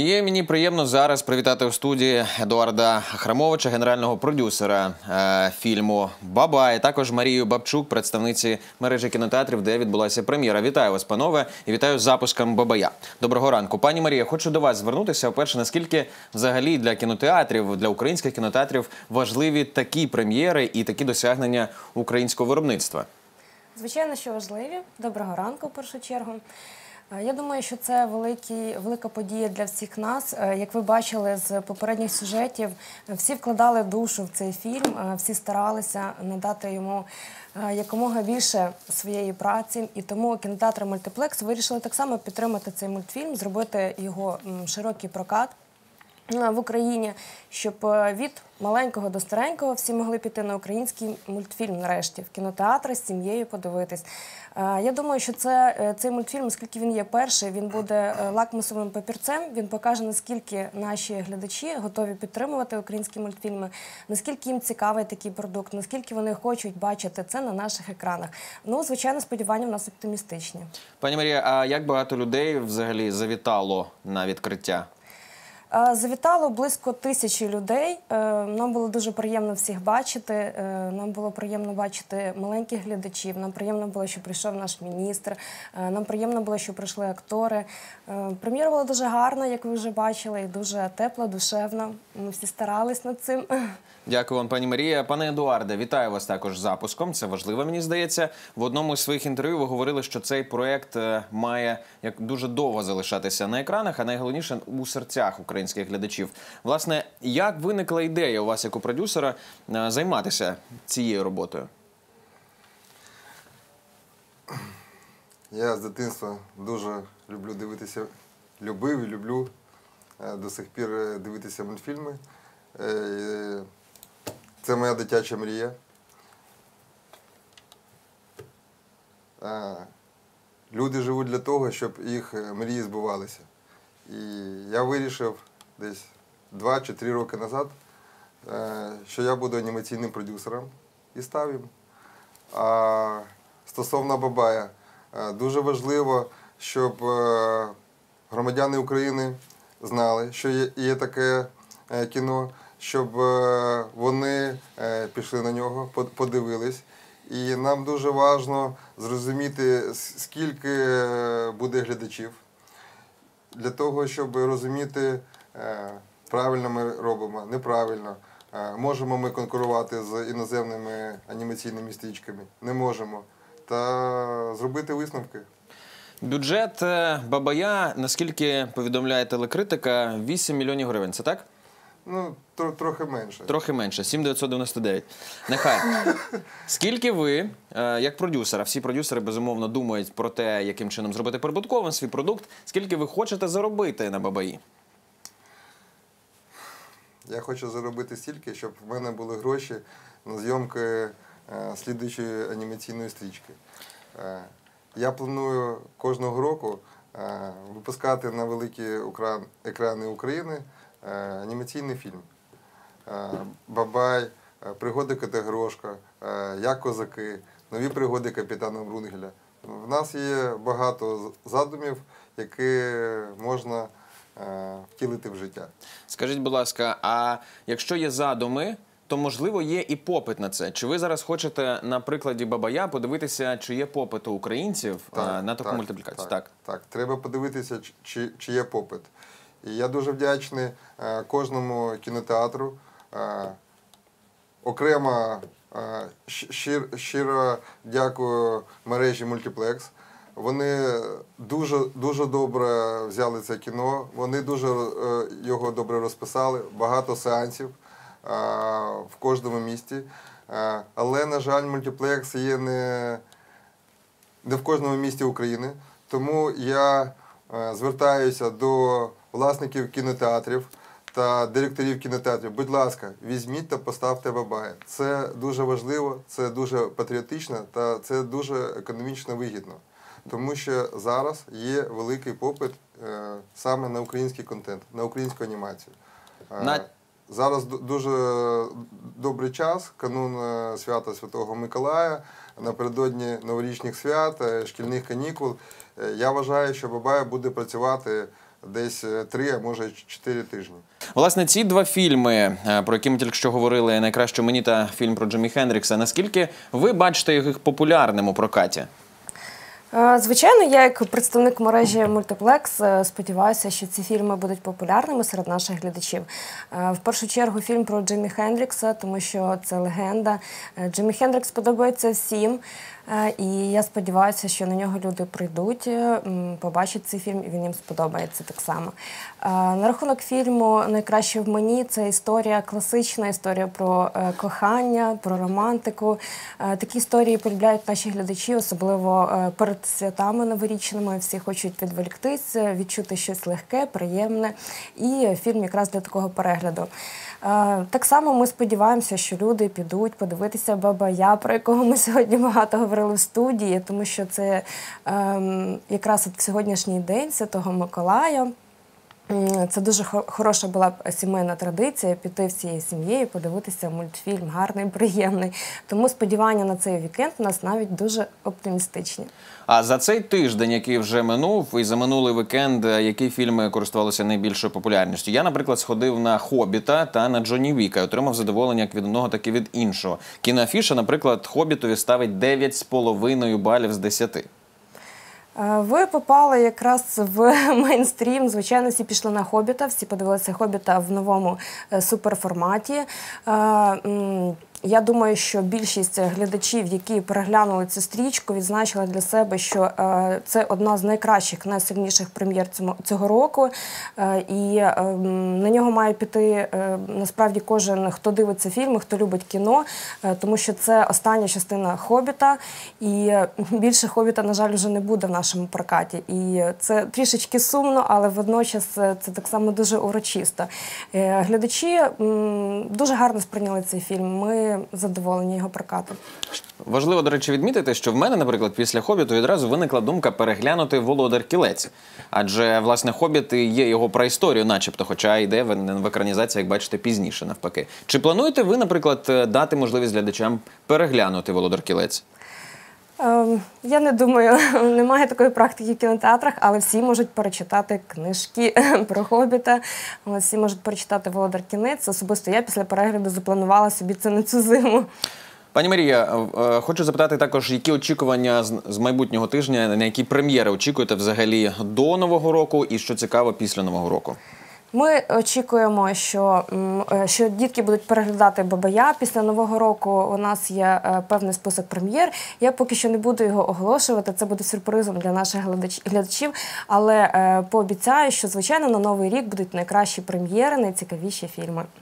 І мені приємно зараз привітати у студії Едуарда Храмовича, генерального продюсера е, фільму Бабай, також Марію Бабчук, представниці мережі кінотеатрів, де відбулася прем'єра. Вітаю вас, панове, і вітаю з запуском Бабая. Доброго ранку, пані Марія. Хочу до вас звернутися. Перше, наскільки взагалі для кінотеатрів, для українських кінотеатрів важливі такі прем'єри і такі досягнення українського виробництва? Звичайно, що важливі. Доброго ранку, в першу чергу. Е, Я думаю, що це великі, велика подія для всіх нас. Е, Як ви бачили з попередніх сюжетів, всі вкладали душу в цей фільм, е, всі старалися надати йому якомога більше своєї праці. І тому кінотеатр Мультиплекс вирішили так само підтримати цей мультфільм, зробити його широкий прокат в Україні, щоб е, від маленького до старенького всі могли піти на український мультфільм нарешті в кінотеатри з сім'єю подивитись. Е, Я думаю, що це е, цей мультфільм, оскільки він є перший, він буде е, лакмусовим папірцем. Він покаже наскільки наші глядачі готові підтримувати українські мультфільми, наскільки їм цікавий такий продукт, наскільки вони хочуть бачити це на наших екранах. Ну, звичайно, сподівання в нас оптимістичні. Пані Марія, а як багато людей взагалі завітало на відкриття? Е, Завітало близько тисячі людей. Е, Нам було дуже приємно всіх бачити. Е, Нам було приємно бачити маленьких глядачів. Нам приємно було, що прийшов наш міністр. Нам приємно було, що прийшли актори. Прем'єра була дуже гарна, як ви вже бачили, і дуже тепла, душевна. Ми всі старались над цим. Дякую вам, пані Марія. Пане Едуарде, вітаю вас також з запуском. Це важливо, мені здається. В одному з своїх інтерв'ю ви говорили, що цей проект має як дуже довго залишатися на екранах, а найголовніше у серцях українських глядачів. Власне, як виникла ідея у вас, як у продюсера, е, займатися цією роботою? Я з дитинства дуже люблю дивитися, любив і люблю е, до сих пір е, дивитися мультфільми. Це моя дитяча мрія. Люди живуть для того, щоб їх мрії збувалися. І я вирішив десь два чи три роки назад, е, що я буду анімаційним продюсером і став їм. А стосовно Бабая, е, дуже важливо, щоб е, громадяни України знали, що є, таке кіно, щоб вони пішли на нього, подивились. І нам дуже важливо зрозуміти, скільки буде глядачів, для того, щоб розуміти, правильно ми робимо, неправильно. Е, Можемо ми конкурувати з іноземними анімаційними стрічками? Не можемо. Та зробити висновки. Бюджет е, Бабая, наскільки повідомляє телекритика, 8 мільйонів гривень. Це так? Ну, тро- трохи менше. Трохи менше, 7,999. Нехай. Скільки ви, е, як продюсер, а всі продюсери безумовно думають про те, яким чином зробити прибутковим свій продукт, скільки ви хочете заробити на Бабаї? Я хочу заробити стільки, щоб в мене були гроші на зйомки е, слідуючої анімаційної стрічки. Е, Я планую кожного року е, випускати на великі екрани України анімаційний фільм. Бабай, пригоди Котигрошка, е, Як козаки, нові пригоди капітана Брунгеля. В нас є багато задумів, які можна втілити в життя. Скажіть, будь ласка, а якщо є задуми, то можливо є і попит на це. Чи ви зараз хочете на прикладі Бабая подивитися, чи є попит у українців е, на таку мультиплікацію? Так, так. так. Треба подивитися, чи- чи, є попит. І я дуже вдячний е, кожному кінотеатру. Е, окремо е, щ- щиро дякую мережі Мультиплекс. Вони дуже, дуже добре взяли це кіно, вони дуже е, його добре розписали, багато сеансів е, в кожному місті. Е, але, на жаль, мультиплекс є не, не в кожному місті України. Тому я звертаюся до власників кінотеатрів та директорів кінотеатрів. Будь ласка, візьміть та поставте бабая. Це дуже важливо, це дуже патріотично та це дуже економічно вигідно. Тому що зараз є великий попит е, саме на український контент, на українську анімацію. Е, На- Зараз дуже добрий час, канун е, свята Святого Миколая, напередодні новорічних свят, шкільних канікул. Я вважаю, що Бабая буде працювати десь три, а може чотири тижні. Власне, ці два фільми, про які ми тільки що говорили, найкраще мені та фільм про Джиммі Хендрікса. Наскільки ви бачите їх популярним у прокаті? Е, Звичайно, я як представник мережі Мультиплекс сподіваюся, що ці фільми будуть популярними серед наших глядачів. Е, В першу чергу фільм про Джиммі Хендрікса, тому що це легенда. Е, Джиммі Хендрікс подобається всім. І я сподіваюся, що на нього люди прийдуть, побачать цей фільм, і він їм сподобається так само. На рахунок фільму Найкраще в мені це історія, класична історія про кохання, про романтику. Такі історії полюбляють наші глядачі, особливо е, перед святами новорічними. Всі хочуть відволіктись, е, відчути щось легке, приємне. І фільм якраз для такого перегляду. Е, Так само ми сподіваємося, що люди підуть подивитися Баба Я, про якого ми сьогодні багато говорили в студії, тому що це ем, якраз от сьогоднішній день Святого Миколая. Це дуже хо- хороша була сімейна традиція піти всією сім'єю, подивитися мультфільм, гарний, приємний. Тому сподівання на цей вікенд у нас навіть дуже оптимістичні. А за цей тиждень, який вже минув, і за минулий вікенд, е, які фільми користувалися найбільшою популярністю? Я, наприклад, сходив на Хобіта та на Джонні Віка і отримав задоволення як від одного, так і від іншого. Кіноафіша, наприклад, Хобітові ставить 9,5 балів з 10. Е, Ви попали якраз в мейнстрім. Звичайно, всі пішли на хобіта, всі подивилися хобіта в новому е, суперформаті. Е, Я думаю, що більшість глядачів, які переглянули цю стрічку, відзначили для себе, що е, це одна з найкращих, найсильніших прем'єр цього року. Е, І е, на нього має піти е, насправді кожен, хто дивиться фільми, хто любить кіно, е, тому що це остання частина хобіта, і е, більше хобіта, на жаль, вже не буде в нашому прокаті. І це трішечки сумно, але водночас е, це так само дуже урочисто. Е, Глядачі дуже гарно сприйняли цей фільм. Ми задоволені його прокатом. Важливо, до речі, відмітити, що в мене, наприклад, після хобіту відразу виникла думка переглянути Володар Кілець. Адже власне хобіт є його про історію, начебто, хоча йде в екранізації, як бачите, пізніше навпаки. Чи плануєте ви, наприклад, е, дати можливість глядачам переглянути Володар Кілець? Ем, Я не думаю, немає такої практики в кінотеатрах, але всі можуть перечитати книжки про хобіта. Всі можуть перечитати Володар Кінець. Особисто я після перегляду запланувала собі це на цю зиму. Пані Марія, е, хочу запитати також, які очікування з майбутнього тижня, на які прем'єри очікуєте взагалі до нового року, і що цікаво після нового року? Ми очікуємо, що, е, що дітки будуть переглядати Бабая. Після нового року у нас є е, певний список прем'єр. Я поки що не буду його оголошувати. Це буде сюрпризом для наших глядач- глядачів. Але е, пообіцяю, що звичайно на новий рік будуть найкращі прем'єри, найцікавіші фільми.